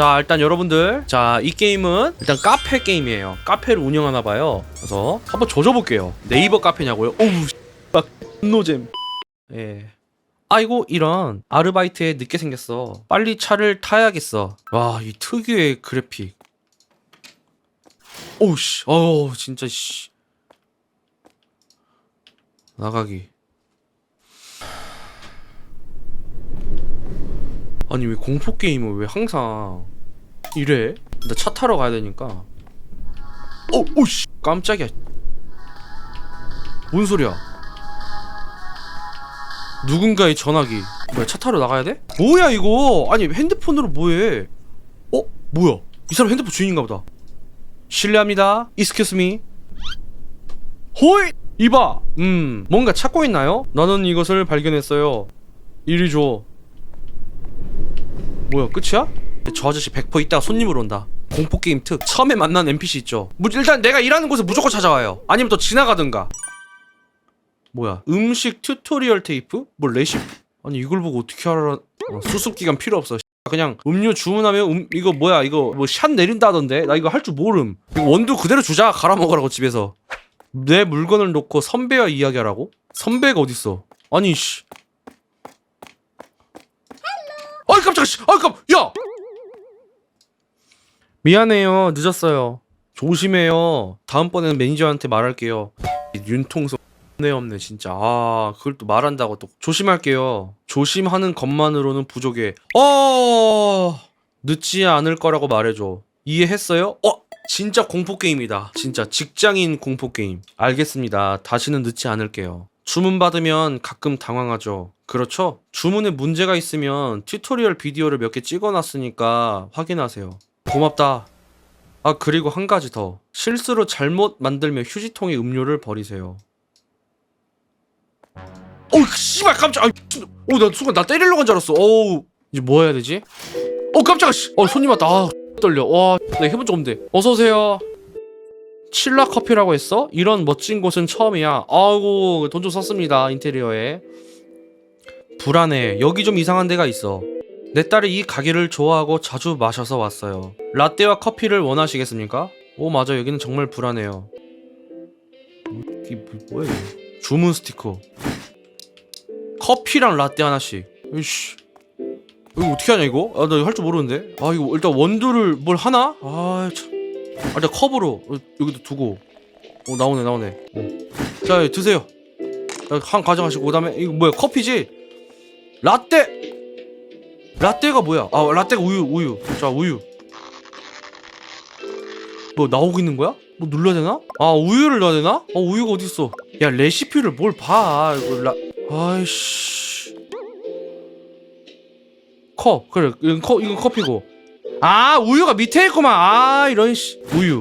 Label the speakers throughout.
Speaker 1: 자 일단 여러분들. 자 이 게임은 일단 카페 게임이에요. 카페를 운영하나 봐요. 그래서 한번 조져볼게요. 네이버 카페냐고요? 오우 막 노잼. 예. 아이고 이런 아르바이트에 늦게 생겼어. 빨리 차를 타야겠어. 와 이 특유의 그래픽. 오우씨. 어우 진짜 씨. 나가기. 아니 왜 공포 게임은 왜 항상 이래? 나 차 타러 가야 되니까. 어, 오씨, 깜짝이야. 뭔 소리야? 누군가의 전화기. 뭐야, 차 타러 나가야 돼? 뭐야 이거? 아니 핸드폰으로 뭐해? 어, 뭐야? 이 사람 핸드폰 주인인가 보다. 실례합니다. Excuse me. 호이! 이봐. 음, 뭔가 찾고 있나요? 나는 이것을 발견했어요. 이리 줘. 뭐야 끝이야? 저 아저씨 100% 이따가 손님으로 온다. 공포게임 특. 처음에 만난 NPC 있죠? 무, 일단 내가 일하는 곳에 무조건 찾아와요. 아니면 또 지나가든가. 뭐야? 음식 튜토리얼 테이프? 뭐 레시피? 아니 이걸 보고 어떻게 알아? 어, 수습기간 필요 없어. 그냥 음료 주문하면 음, 이거 뭐야? 이거 뭐 샷 내린다던데? 나 이거 할 줄 모름. 이거 원두 그대로 주자. 갈아 먹으라고 집에서. 내 물건을 놓고 선배와 이야기하라고? 선배가 어딨어? 아니 씨. 아이 깜짝이야 씨. 아이 깜 야! 미안해요. 늦었어요. 조심해요. 다음번에는 매니저한테 말할게요. 이 윤통성 네 없네 진짜. 아 그걸 또 말한다고 또 조심할게요. 조심하는 것만으로는 부족해. 어! 늦지 않을 거라고 말해줘. 이해했어요? 어? 진짜 공포 게임이다. 진짜 직장인 공포 게임. 알겠습니다. 다시는 늦지 않을게요. 주문 받으면 가끔 당황하죠. 그렇죠? 주문에 문제가 있으면 튜토리얼 비디오를 몇 개 찍어놨으니까 확인하세요 고맙다. 아 그리고 한 가지 더 실수로 잘못 만들면 휴지통에 음료를 버리세요. 어우 씨발 깜짝. 어나 순간 나 때리려고 한 줄 알았어. 어우 이제 뭐 해야 되지? 어 깜짝아 씨. 어 손님 왔다. 아 떨려. 와 나 해본 적 없는데. 어서 오세요. 칠라 커피라고 했어? 이런 멋진 곳은 처음이야. 아이고 돈 좀 썼습니다 인테리어에. 불안해. 여기 좀 이상한 데가 있어. 내 딸이 이 가게를 좋아하고 자주 마셔서 왔어요. 라떼와 커피를 원하시겠습니까? 오 맞아 여기는 정말 불안해요. 이게 뭐- 뭐야 이거? 주문 스티커. 커피랑 라떼 하나씩. 이씨. 이거 어떻게 하냐 이거? 아 나 할 줄 모르는데. 아 이거 일단 원두를 뭘 하나? 아 참. 아 일단 컵으로 어, 여기도 두고. 어 나오네 나오네. 어. 자 드세요. 자, 한 가져가시고 그다음에 이거 뭐야 커피지? 라떼. 라떼가 뭐야? 아 라떼가 우유 우유. 자 우유. 뭐 나오고 있는 거야? 뭐 눌러야 되나? 아 우유를 넣어야 되나? 어 우유가 어딨어? 야 레시피를 뭘 봐 이거 라 아이씨. 컵. 그래 이건, 컵, 이건 커피고. 아 우유가 밑에 있구만. 아 이런 씨. 우유.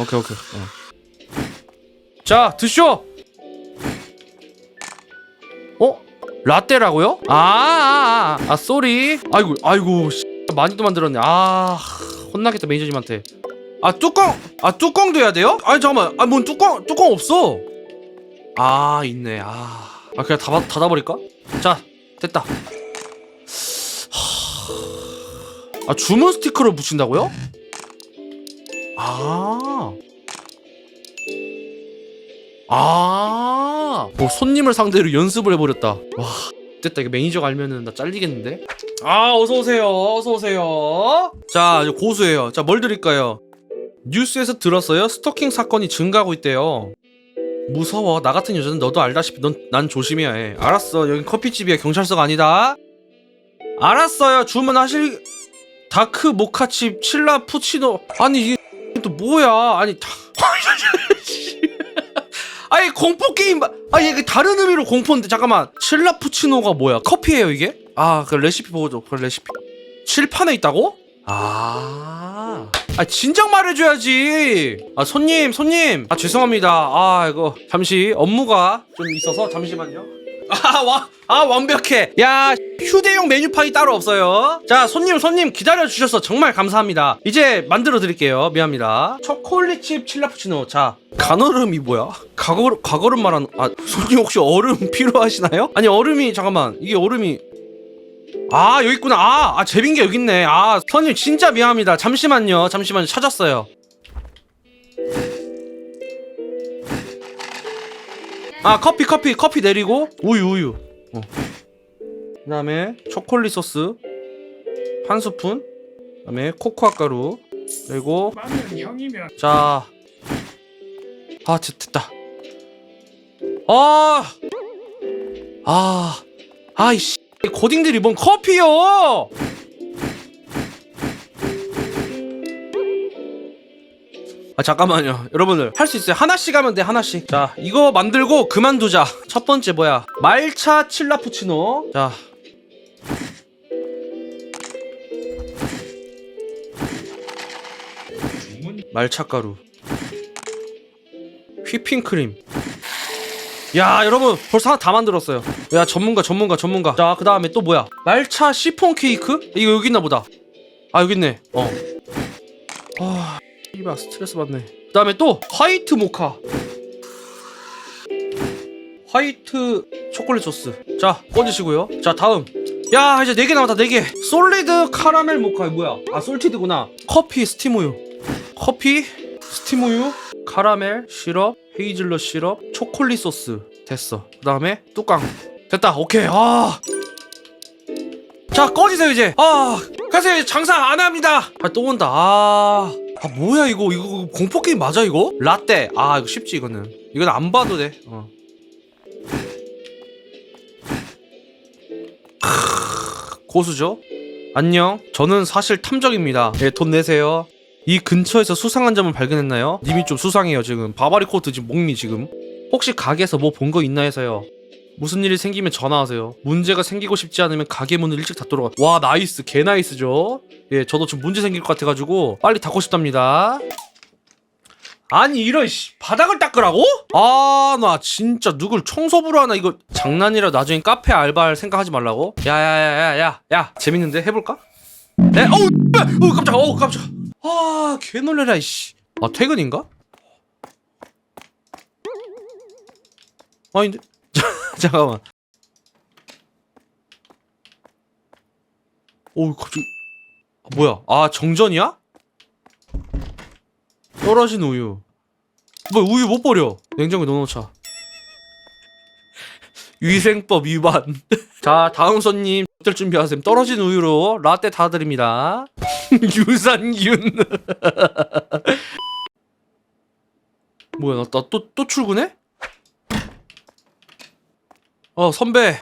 Speaker 1: 오케이 오케이. 어. 자 드쇼 라떼라고요? 아, 아, 아, 아, 쏘리. 아이고, 아이고, 씨, 많이 또 만들었네. 아, 혼나겠다 매니저님한테. 아, 뚜껑, 아, 뚜껑도 해야 돼요? 아니 잠깐만, 아, 뭔 뚜껑, 뚜껑 없어. 아, 있네. 아, 아 그냥 닫아, 닫아버릴까? 자, 됐다. 하... 아, 주문 스티커를 붙인다고요? 아. 아, 뭐 손님을 상대로 연습을 해버렸다. 와, 됐다. 이거 매니저가 알면은 나 잘리겠는데? 아, 어서 오세요. 어서 오세요. 자, 이제 고수예요. 자, 뭘 드릴까요? 뉴스에서 들었어요. 스토킹 사건이 증가하고 있대요. 무서워. 나 같은 여자는 너도 알다시피 넌 난 조심해야 해. 알았어. 여긴 커피집이야. 경찰서가 아니다. 알았어요. 주문하실 다크 모카칩 칠라 푸치노. 아니 이게 또 뭐야? 아니 다. 아니 공포 게임 아니 이게 다른 의미로 공포인데 잠깐만. 칠라푸치노가 뭐야? 커피예요 이게? 아 그 레시피 보고 줘. 그 레시피. 칠판에 있다고? 아, 아 진작 말해줘야지. 아 손님 손님. 아 죄송합니다. 아 이거 잠시 업무가 좀 있어서 잠시만요 아 와 아 완벽해. 야 휴대용 메뉴판이 따로 없어요. 자 손님 손님 기다려 주셔서 정말 감사합니다. 이제 만들어 드릴게요. 미안합니다. 초콜릿칩 칠라푸치노. 자 간얼음이 뭐야? 과거 과거름 말하는 아 손님 혹시 얼음 필요하시나요? 아니 얼음이 잠깐만. 이게 얼음이. 아 여기 있구나. 아, 아 제빈게 여기 있네. 아 선님 진짜 미안합니다. 잠시만요. 잠시만요. 찾았어요 아 커피 커피 커피 내리고. 우유 우유. 어. 그 다음에 초콜릿 소스. 한 스푼. 그 다음에 코코아 가루. 그리고
Speaker 2: 마늘은 형이면
Speaker 1: 자, 아 됐, 됐다. 아, 아, 아이씨, 이 고딩들이 뭔 커피요? 아 잠깐만요, 여러분들 할 수 있어요. 하나씩 하면 돼 하나씩. 자, 이거 만들고 그만두자. 첫 번째 뭐야? 말차 칠라푸치노. 자. 말차가루 휘핑크림 야 여러분 벌써 하나 다 만들었어요 야 전문가 전문가 전문가 자 그 다음에 또 뭐야 말차 시폰 케이크? 이거 여기 있나 보다 아 여기 있네 어 아 이봐 스트레스 받네 그 다음에 또 화이트 모카 화이트 초콜릿 소스 자 꺼주시고요 자 다음 야 이제 4개 남았다 4개 솔리드 카라멜 모카 뭐야 아 솔티드구나 커피 스팀 우유 커피, 스팀 우유, 카라멜, 시럽, 헤이즐넛 시럽, 초콜릿 소스 됐어. 그다음에 뚜껑 됐다. 오케이. 아. 자 꺼지세요 이제. 아 가세요 장사 안 합니다. 아 또 온다. 아. 아 뭐야 이거 이거 공포 게임 맞아 이거? 라떼. 아 이거 쉽지 이거는. 이건 안 봐도 돼. 어. 고수죠. 안녕. 저는 사실 탐정입니다. 예, 돈 내세요. 이 근처에서 수상한 점을 발견했나요? 님이 좀 수상해요 지금 바바리 코트 지금 목미 지금 혹시 가게에서 뭐 본 거 있나 해서요 무슨 일이 생기면 전화하세요 문제가 생기고 싶지 않으면 가게 문을 일찍 닫도록 하- 와 나이스 개 나이스죠 예 저도 지금 문제 생길 것 같아가지고 빨리 닫고 싶답니다 아니 이런 씨 바닥을 닦으라고? 아 나 진짜 누굴 청소부로 하나 이거 장난이라 나중에 카페 알바할 생각하지 말라고? 야야야야야 야 재밌는데 해볼까? 네? 어우 어 깜짝 어우 깜짝 아, 개 놀래라, 이씨. 아, 퇴근인가? 아닌데? 잠깐만. 오, 갑자기. 아, 뭐야? 아, 정전이야? 떨어진 우유. 뭐, 우유 못 버려. 냉장고에 넣어놓자. 위생법 위반. 자, 다음 손님, 들 준비하세요. 떨어진 우유로 라떼 다 드립니다. 유산균. 뭐야, 나또또 출근해? 어, 선배.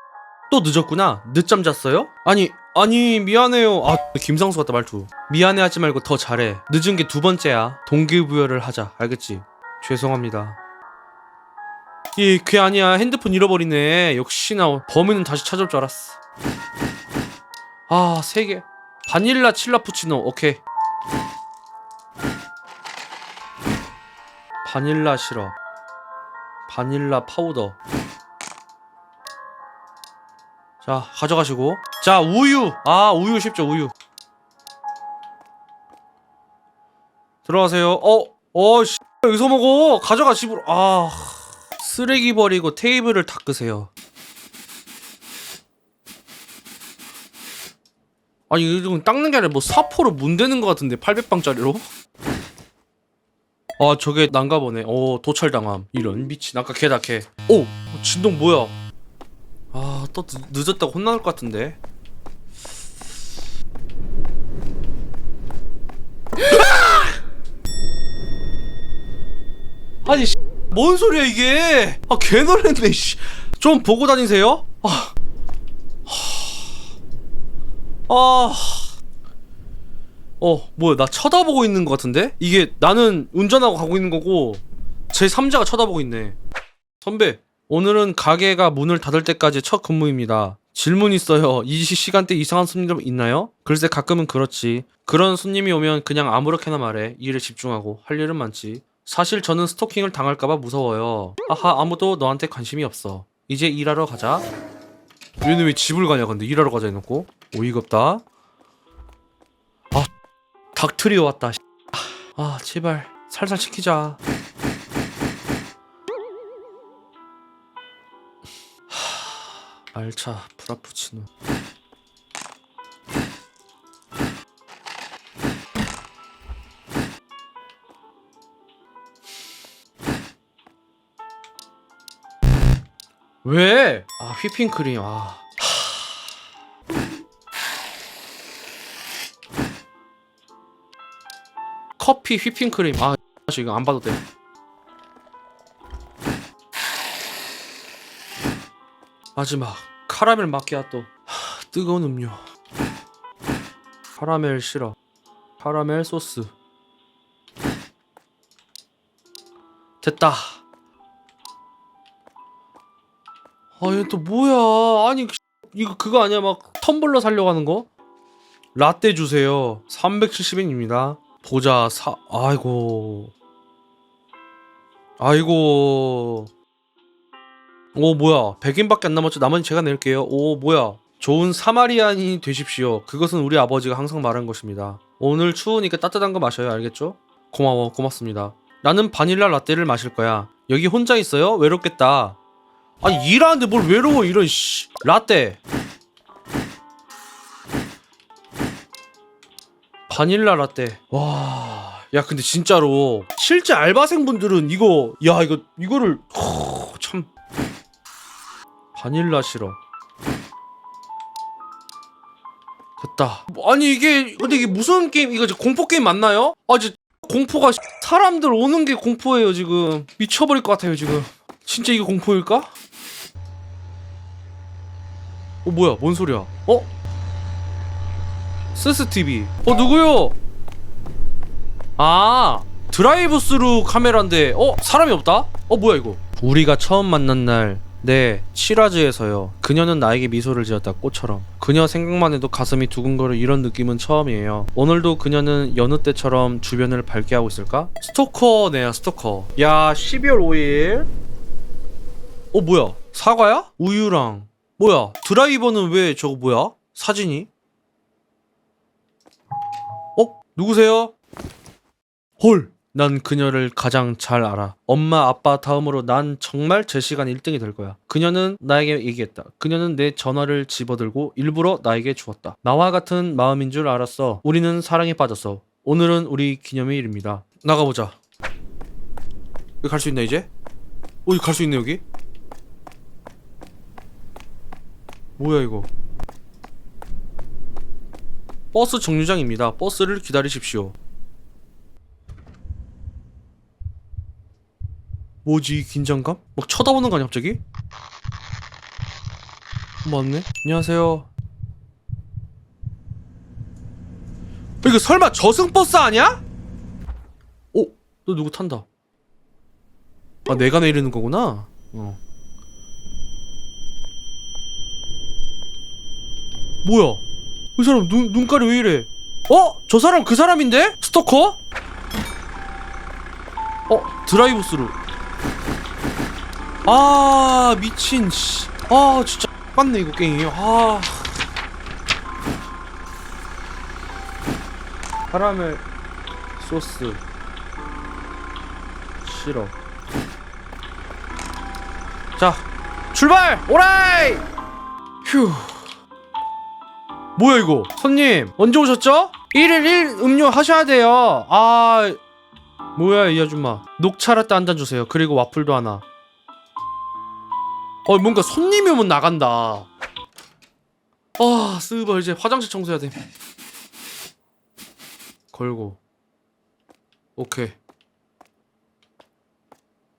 Speaker 1: 또 늦었구나. 늦잠 잤어요? 아니, 아니, 미안해요. 아, 김상수 같다, 말투. 미안해 하지 말고 더 잘해. 늦은 게 두 번째야. 동기부여를 하자. 알겠지? 죄송합니다. 예, 그게 아니야. 핸드폰 잃어버리네. 역시나 범인은 다시 찾을 줄 알았어. 아, 세 개. 바닐라 칠라푸치노. 오케이. 바닐라 시럽. 바닐라 파우더. 자, 가져가시고. 자, 우유. 아, 우유 쉽죠, 우유. 들어가세요. 어, 어, 씨. 여기서 먹어. 가져가, 집으로. 아. 쓰레기 버리고 테이블을 닦으세요. 아니 이건 닦는 게 아니라 뭐 사포로 문대는 것 같은데 800방짜리로? 아 저게 난가 보네. 오 도찰당함. 이런 미친 아까 개다 개. 오 진동 뭐야? 아 또 늦었다고 혼나올 것 같은데. 아! 아니 씨, 뭔 소리야 이게? 아 개놀랬네 씨. 좀 보고 다니세요. 아. 아. 어, 뭐야, 나 쳐다보고 있는 것 같은데? 이게 나는 운전하고 가고 있는 거고, 제 3자가 쳐다보고 있네. 선배, 오늘은 가게가 문을 닫을 때까지 첫 근무입니다. 질문 있어요. 이 시- 시간대 이상한 손님 있나요? 글쎄, 가끔은 그렇지. 그런 손님이 오면 그냥 아무렇게나 말해. 일에 집중하고, 할 일은 많지. 사실 저는 스토킹을 당할까봐 무서워요. 아하, 아무도 너한테 관심이 없어. 이제 일하러 가자. 얘는 왜 집을 가냐, 근데 일하러 가자 해놓고. 없다. 아, 닥트리오 왔다. 씨. 아, 제발 살살 시키자. 알차 프라푸치노. 왜? 아 휘핑크림 아. 커피 휘핑크림. 아 지금 안 봐도 돼. 마지막 카라멜 마키아또 하, 뜨거운 음료. 카라멜 싫어 카라멜 소스. 됐다. 아얘 또 뭐야? 아니 이거 그거 아니야? 막 텀블러 살려고 하는 거? 라떼 주세요. 370엔입니다. 보자. 사 아이고. 아이고 오 뭐야. 100엔밖에 안 남았죠. 나머지 제가 낼게요. 오 뭐야. 좋은 사마리안이 되십시오. 그것은 우리 아버지가 항상 말한 것입니다. 오늘 추우니까 따뜻한 거 마셔요. 알겠죠? 고마워. 고맙습니다. 나는 바닐라 라떼를 마실 거야. 여기 혼자 있어요? 외롭겠다. 아니 일하는데 뭘 외로워 이런 씨. 라떼. 바닐라 라떼. 와, 야 근데 진짜로. 실제 알바생분들은 이거 야 이거 이거를 허, 참 바닐라 싫어. 됐다. 뭐, 아니 이게 근데 이게 무슨 게임 이거 공포 게임 맞나요? 아 이제 공포가 씨, 사람들 오는 게 공포예요 지금 미쳐버릴 것 같아요 지금. 진짜 이게 공포일까? 어 뭐야 뭔 소리야? 어? 스스TV 어 누구요? 아 드라이브 스루 카메라인데 어 사람이 없다? 어 뭐야 이거 우리가 처음 만난 날 네 시라즈에서요 그녀는 나에게 미소를 지었다 꽃처럼 그녀 생각만 해도 가슴이 두근거려 이런 느낌은 처음이에요 오늘도 그녀는 여느 때처럼 주변을 밝게 하고 있을까? 스토커네요 스토커 야 12월 5일 어 뭐야 사과야? 우유랑 뭐야 드라이버는 왜 저거 뭐야? 사진이? 어? 누구세요? 헐! 난 그녀를 가장 잘 알아. 엄마, 아빠 다음으로 난 정말 제 시간 1등이 될 거야. 그녀는 나에게 얘기했다. 그녀는 내 전화를 집어들고 일부러 나에게 주었다. 나와 같은 마음인 줄 알았어. 우리는 사랑에 빠졌어. 오늘은 우리 기념일입니다. 나가보자. 여기 갈 수 있나 이제? 어, 여기 갈 수 있네 여기? 뭐야 이거? 버스 정류장입니다. 버스를 기다리십시오. 뭐지 이 긴장감? 막 쳐다보는 거 아니야 갑자기? 맞네. 안녕하세요. 이거 설마 저승 버스 아니야? 어? 너 누구 탄다. 아 내가 내리는 거구나. 어. 뭐야? 이 사람 눈, 눈깔이 왜 이래? 어? 저 사람 그 사람인데? 스토커? 어? 드라이브 스루 아 미친 씨. 아 진짜 맞네 이거 게임이. 아. 카라멜 소스. 싫어. 자 출발! 오라이! 휴. 뭐야 이거? 손님 언제 오셨죠? 1일 1 음료 하셔야 돼요. 아 뭐야 이 아줌마. 녹차라떼 한 잔 주세요. 그리고 와플도 하나 어 뭔가 손님이 오면 나간다. 아 스바 이제 화장실 청소해야 돼. 걸고. 오케이.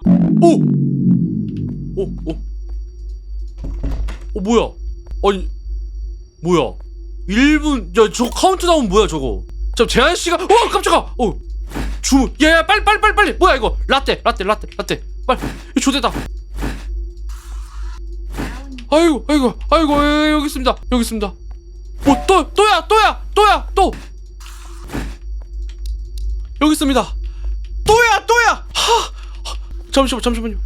Speaker 1: 오! 오! 오! 어 뭐야? 아니 뭐야? 1분 야 저 카운트다운 뭐야 저거? 저 제한 시간 어 깜짝아! 어 주문. 야야 빨리 빨리 빨리 빨리! 뭐야 이거? 라떼 라떼 라떼 라떼. 빨리. 이거 조대다 아이고 아이고 아이고 예, 여기 있습니다. 여기 있습니다. 뭐또 또야 또야 또야 또. 여기 있습니다. 또야 또야. 하, 하 잠시만 잠시만요.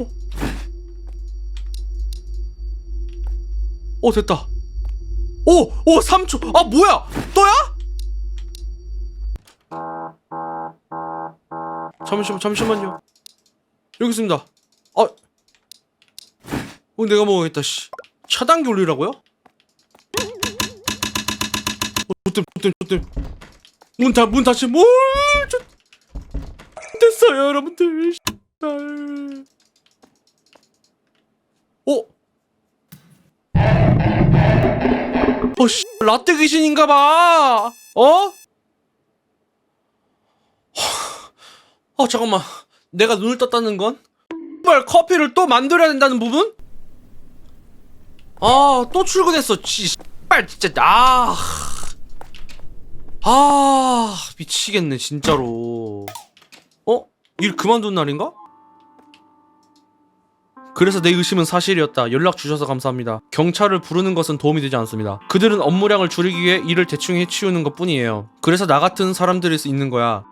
Speaker 1: 어, 어 됐다. 오오 3초. 아 뭐야? 또야? 잠시만 잠시만요. 여기 있습니다. 아 어, 내가 먹어야겠다, 씨. 차단기 올리라고요? 어, 좆댐, 좆댐, 좆댐. 문 다, 문 닫히, 뭘, 저... 됐어요, 여러분들. 씨발. 어? 어, 씨, 라떼 귀신인가봐! 어? 어, 잠깐만. 내가 눈을 떴다는 건? 말 커피를 또 만들어야 된다는 부분? 아, 또 출근했어. 지, 씨발, 진짜, 아. 아, 미치겠네, 진짜로. 어? 일 그만둔 날인가? 그래서 내 의심은 사실이었다. 연락 주셔서 감사합니다. 경찰을 부르는 것은 도움이 되지 않습니다. 그들은 업무량을 줄이기 위해 일을 대충 해치우는 것 뿐이에요. 그래서 나 같은 사람들이 있는 거야.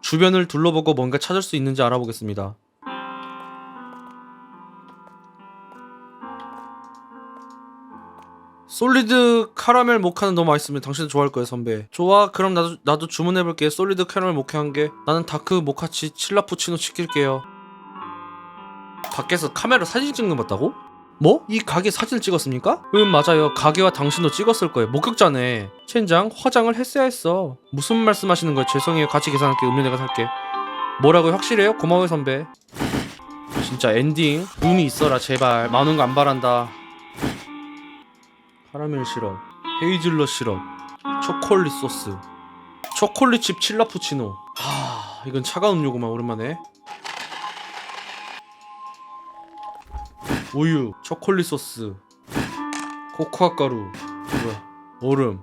Speaker 1: 주변을 둘러보고 뭔가 찾을 수 있는지 알아보겠습니다. 솔리드 카라멜 모카는 너무 맛있으면 당신도 좋아할 거예요 선배. 좋아 그럼 나도 나도 주문해 볼게. 솔리드 카라멜 모카 한 개. 나는 다크 모카치 칠라푸치노 시킬게요. 밖에서 카메라 사진 찍는 거 봤다고? 뭐? 이 가게 사진을 찍었습니까? 응 맞아요. 가게와 당신도 찍었을 거예요. 목격자네. 첸장 화장을 했어야 했어. 무슨 말씀하시는 거예요? 죄송해요. 같이 계산할게 음료 내가 살게. 뭐라고요? 확실해요? 고마워요 선배. 진짜 엔딩. 눈이 있어라 제발. 많은 거 안 바란다 카라멜 시럽 헤이즐넛 시럽 초콜릿 소스 초콜릿 칩 칠라푸치노. 하 이건 차가운 음료구만 오랜만에. 우유 초콜릿 소스 코코아 가루 뭐야 얼음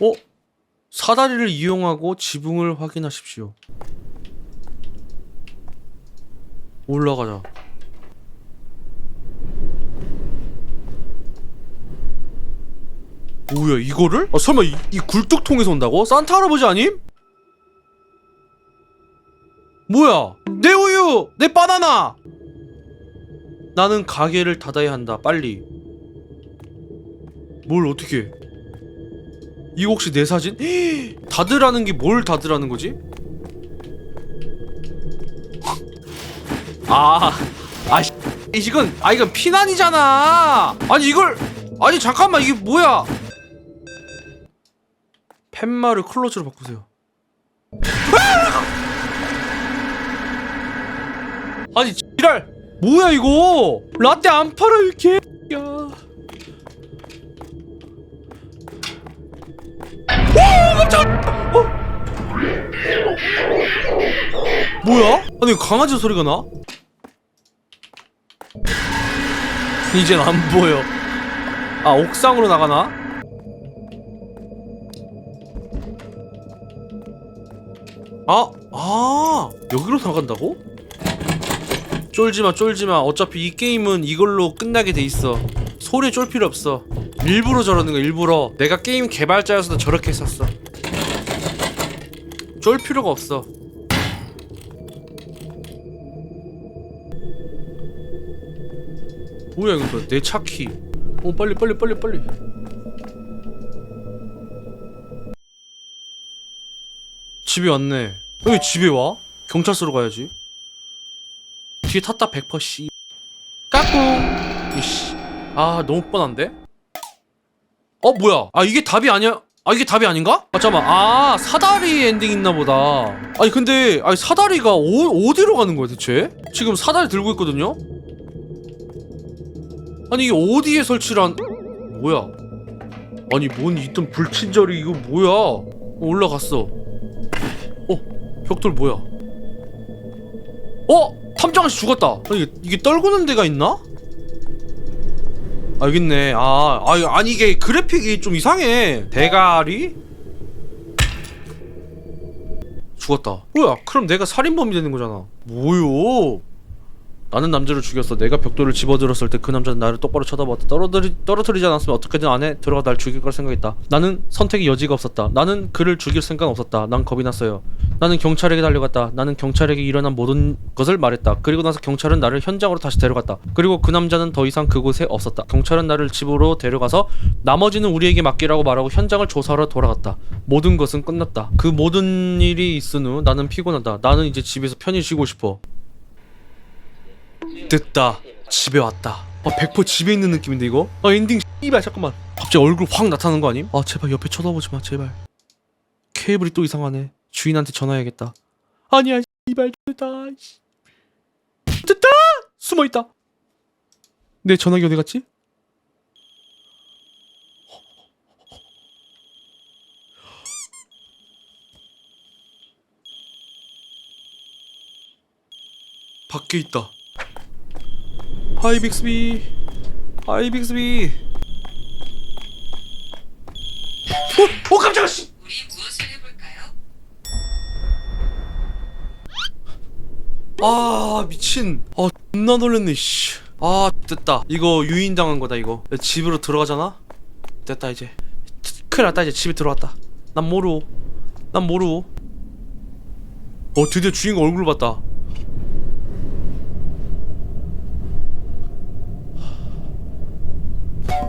Speaker 1: 하... 어? 사다리를 이용하고 지붕을 확인하십시오 올라가자. 뭐야 이거를? 아, 설마 이, 이 굴뚝통에서 온다고? 산타 할아버지 아님? 뭐야? 내 우유! 내 바나나! 나는 가게를 닫아야 한다. 빨리. 뭘 어떻게? 이거 혹시 내 사진? 닫으라는 게 뭘 닫으라는 거지? 아, 아, 씨, 이건, 아, 이건 피난이잖아. 아니, 이걸, 아니, 잠깐만, 이게 뭐야? 펜마를 클로즈로 바꾸세요. 아니, 지랄, 뭐야, 이거? 라떼 안 팔아, 이렇게. 야. 어? 뭐야? 아니, 강아지 소리가 나? 이젠 안 보여. 아, 옥상으로 나가나? 아, 아, 여기로 나간다고? 쫄지마, 쫄지마. 어차피 이 게임은 이걸로 끝나게 돼 있어. 소리 쫄 필요 없어. 일부러 저러는 거, 일부러. 내가 게임 개발자여서도 저렇게 했었어. 쫄 필요가 없어. 뭐야 이거 뭐야 내 차키. 어 빨리 빨리 빨리 빨리. 집에 왔네. 왜 집에 와? 경찰서로 가야지. 뒤에 탔다 100%씨. 까꿍. 이씨. 아 너무 뻔한데? 어 뭐야? 아 이게 답이 아니야? 아 이게 답이 아닌가? 아 잠깐만. 아 사다리 엔딩 있나 보다. 아니 근데 아니 사다리가 어, 어디로 가는 거야 대체? 지금 사다리 들고 있거든요? 아니 이게 어디에 설치를 한 뭐야? 아니 뭔 있던 불친절이 이거 뭐야? 어, 올라갔어. 어 벽돌 뭐야? 어? 탐정 아저씨 죽었다. 아니 이게, 떨구는 데가 있나? 아 여기 있네. 아, 아 아니 이게 그래픽이 좀 이상해. 대가리? 죽었다. 뭐야? 그럼 내가 살인범이 되는 거잖아. 뭐요 나는 남자를 죽였어. 내가 벽돌을 집어들었을 때 그 남자는 나를 똑바로 쳐다봤다. 떨어뜨리, 떨어뜨리지 않았으면 어떻게든 안에 들어가 날 죽일 걸 생각했다. 나는 선택의 여지가 없었다. 나는 그를 죽일 생각 없었다. 난 겁이 났어요. 나는 경찰에게 달려갔다. 나는 경찰에게 일어난 모든 것을 말했다. 그리고 나서 경찰은 나를 현장으로 다시 데려갔다. 그리고 그 남자는 더 이상 그곳에 없었다. 경찰은 나를 집으로 데려가서 나머지는 우리에게 맡기라고 말하고 현장을 조사하러 돌아갔다. 모든 것은 끝났다. 그 모든 일이 있은 후 나는 피곤하다. 나는 이제 집에서 편히 쉬고 싶어. 됐다. 집에 왔다. 아100% 집에 있는 느낌인데 이거? 아 엔딩 씨발 잠깐만. 갑자기 얼굴 확 나타나는 거 아님? 아 제발 옆에 쳐다보지 마 제발. 케이블이 또 이상하네. 주인한테 전화해야겠다. 아니야 이발 됐다 씨. 됐다! 숨어있다. 내 전화기 어디 갔지? 밖에 있다 하이 빅스비. 하이 빅스비. 어, 어 깜짝아 씨!
Speaker 2: 우리 무엇을 해볼까요?
Speaker 1: 아 미친. 아 존나 놀랬네 씨 아 됐다. 이거 유인당한 거다 이거. 집으로 들어가잖아? 됐다 이제. 큰일 났다 이제 집에 들어왔다. 난 모르오. 난 모르오. 어 드디어 주인공 얼굴 봤다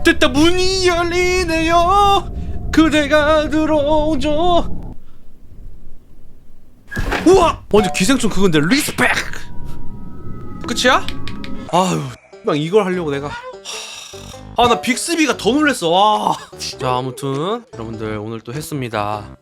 Speaker 1: 됐다 문이 열리네요. 그대가 들어오죠. 우와! 완전 기생충 그건데 리스펙! 끝이야? 아유 막 이걸 하려고 내가. 아 나 빅스비가 더 놀랬어. 와. 자 아무튼 여러분들 오늘 또 했습니다.